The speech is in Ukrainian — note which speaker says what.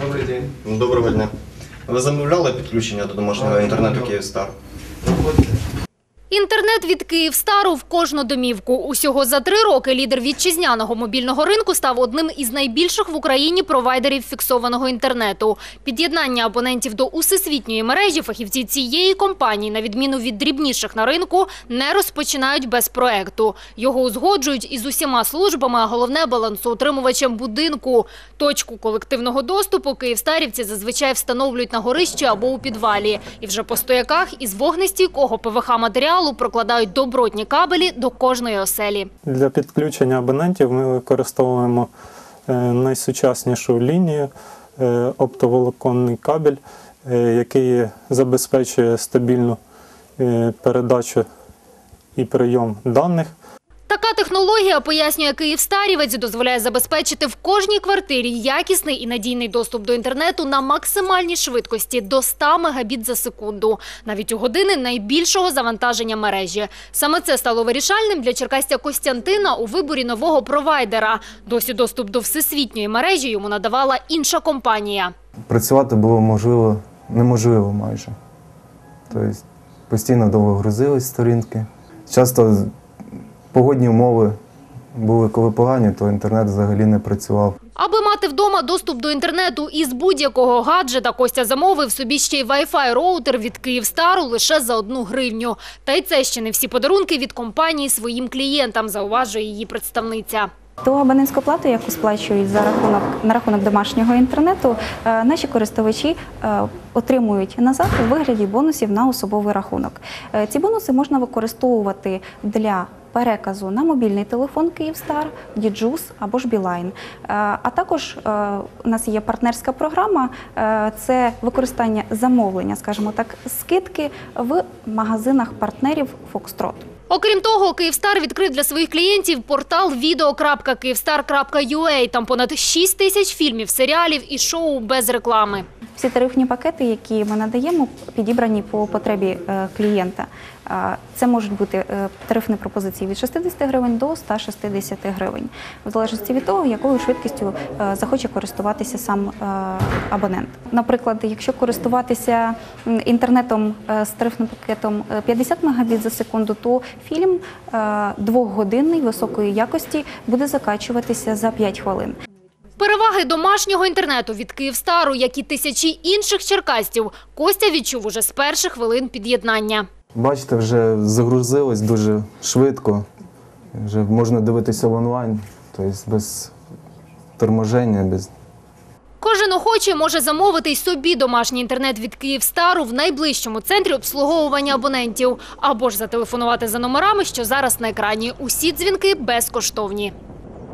Speaker 1: Добрий день.
Speaker 2: Доброго дня. Ви замовляли підключення до домашнього інтернету
Speaker 1: замовляв.
Speaker 2: Київстар?
Speaker 1: Проходьте.
Speaker 3: Інтернет від Київстару в кожну домівку. Усього за три роки лідер вітчизняного мобільного ринку став одним із найбільших в Україні провайдерів фіксованого інтернету. Під'єднання абонентів до усесвітньої мережі фахівці цієї компанії, на відміну від дрібніших на ринку, не розпочинають без проекту. Його узгоджують із усіма службами, а головне балансоутримувачем будинку. Точку колективного доступу київстарівці зазвичай встановлюють на горищі або у підвалі. І вже по стояках із вогнестійкого ПВХ матеріалу прокладають добротні кабелі до кожної оселі.
Speaker 4: Для підключення абонентів ми використовуємо е, найсучаснішу лінію, е, оптоволоконний кабель, е, який забезпечує стабільну передачу і прийом даних.
Speaker 3: Технологія, пояснює Київстарівець, дозволяє забезпечити в кожній квартирі якісний і надійний доступ до інтернету на максимальній швидкості до 100 мегабіт за секунду, навіть у години найбільшого завантаження мережі. Саме це стало вирішальним для черкастя Костянтина у виборі нового провайдера. Досі доступ до всесвітньої мережі йому надавала інша компанія.
Speaker 5: Працювати було можливо неможливо майже. Тобто постійно довго грузились сторінки. Часто погодні умови були коли погані, то інтернет взагалі не працював.
Speaker 3: Аби мати вдома доступ до інтернету із будь-якого гаджета, Костя замовив собі ще й Wi-Fi роутер від Київстару лише за одну гривню. Та й це ще не всі подарунки від компанії своїм клієнтам, зауважує її представниця.
Speaker 6: Ту абонентську плату, яку сплачують за рахунок на рахунок домашнього інтернету, е, наші користувачі е, отримують назад у вигляді бонусів на особовий рахунок. Е, Ці бонуси можна використовувати для переказу на мобільний телефон Київстар, Діджус або ж Білайн. Е, А також е, у нас є партнерська програма, е, це використання замовлення, скажімо так, скидки в магазинах партнерів Фокстрот.
Speaker 3: Окрім того, Київстар відкрив для своїх клієнтів портал video.kyivstar.ua. Там понад 6 тисяч фільмів, серіалів і шоу без реклами.
Speaker 6: Всі тарифні пакети, які ми надаємо, підібрані по потребі е, клієнта. Це можуть бути е, тарифні пропозиції від 60 гривень до 160 гривень, в залежності від того, якою швидкістю е, захоче користуватися сам абонент. Наприклад, якщо користуватися інтернетом з тарифним пакетом е, 50 Мбіт за секунду, то фільм двохгодинний високої якості буде закачуватися за 5 хвилин.
Speaker 3: Переваги домашнього інтернету від Київстару, як і тисячі інших черкастів, Костя відчув уже з перших хвилин під'єднання.
Speaker 5: Бачите, вже загрузилось дуже швидко. Вже можна дивитися в онлайн, тобто без торможення, без
Speaker 3: Кожен охочий може замовити й собі домашній інтернет від Київстару в найближчому центрі обслуговування абонентів або ж зателефонувати за номерами, що зараз на екрані. Усі дзвінки безкоштовні.